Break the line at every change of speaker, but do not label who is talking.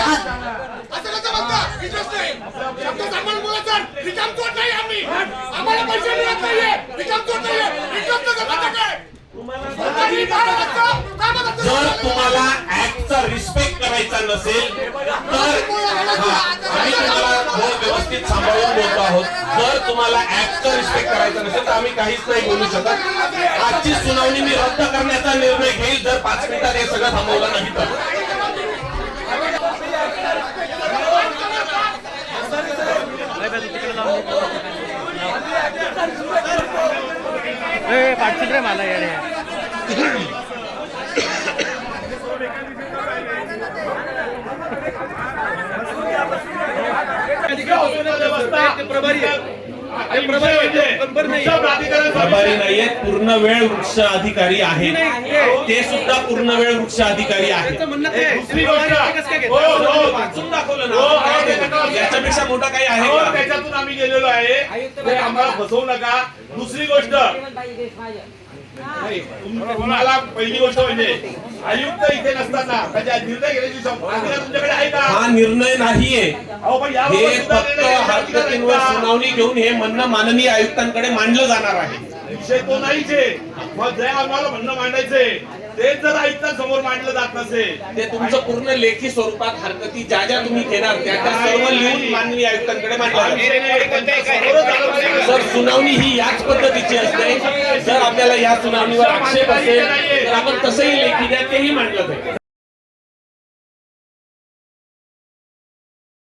असं कसं म्हणता. नाही. शब्द सांभाळून बोला सर रिकाम चोट नाही आम्ही. आम्हाला पैसे मिळत नाहीये. रिकाम चोट नाहीये. म्हणता काय.
जर तुम्हाला ऍक्टचा रिस्पेक्ट करायचा नसेल तर आम्ही तुम्हाला व्यवस्थित सांभाळून बोलतो आहोत. जर तुम्हाला ऍक्टचा रिस्पेक्ट करायचा नसेल तर आम्ही काहीच नाही बोलू शकत. आजची सुनावणी मी रद्द करण्याचा निर्णय घेईल जर पाच मिनिटात हे सगळं थांबवलं नाही तर.
रे मला येणे
प्रभारी नाहीये पूर्ण वेळ वृक्ष अधिकारी आहेत. ते सुद्धा पूर्ण वेळ वृक्ष अधिकारी आहेत
दुसरी गोष्ट हो, हो.
वाचून दाखवलं
हो,
ना
आहे ते नका.
याच्यापेक्षा मोठा काही आहे
हो, त्याच्यातून आम्ही गेलेलो आहे. ते आम्हाला फसवू नका. दुसरी गोष्ट नाही, तुम- तुम्हाला पहिली गोष्ट म्हणजे आयुक्त इथे नसताना त्याच्या निर्णय घेण्याची सं- अधिकार तुमच्याकडे आहे का?
हा निर्णय नाहीये.
अहो पण याबाबत
हे
सुद्धा
फक्त
निर्णय घेण्याचा अधिकार आहे
हरकतींवर
का?
सुनावणी घेऊन हे म्हणणं माननीय आयुक्तांकडे मांडलं जाणार आहे.
विषय तो नाहीच. आहे मग जे आम्हाला म्हणणं मांडायचंय तेच जर आयुक्तांसमोर मांडलं जात नसेल
ते तुमचं पूर्ण लेखी स्वरूपात हरकती ज्या ज्या तुम्ही घेणार त्या त्या सर्व लिहून माननीय आयुक्तांकडे मांडलं
पाहिजे.
सर सुनावणी ही याच पद्धतीची असते. जर आपल्याला या सुनावणीवर आक्षेप असेल तर आपण तसंही लेखी द्या तेही मांडलं जाईल.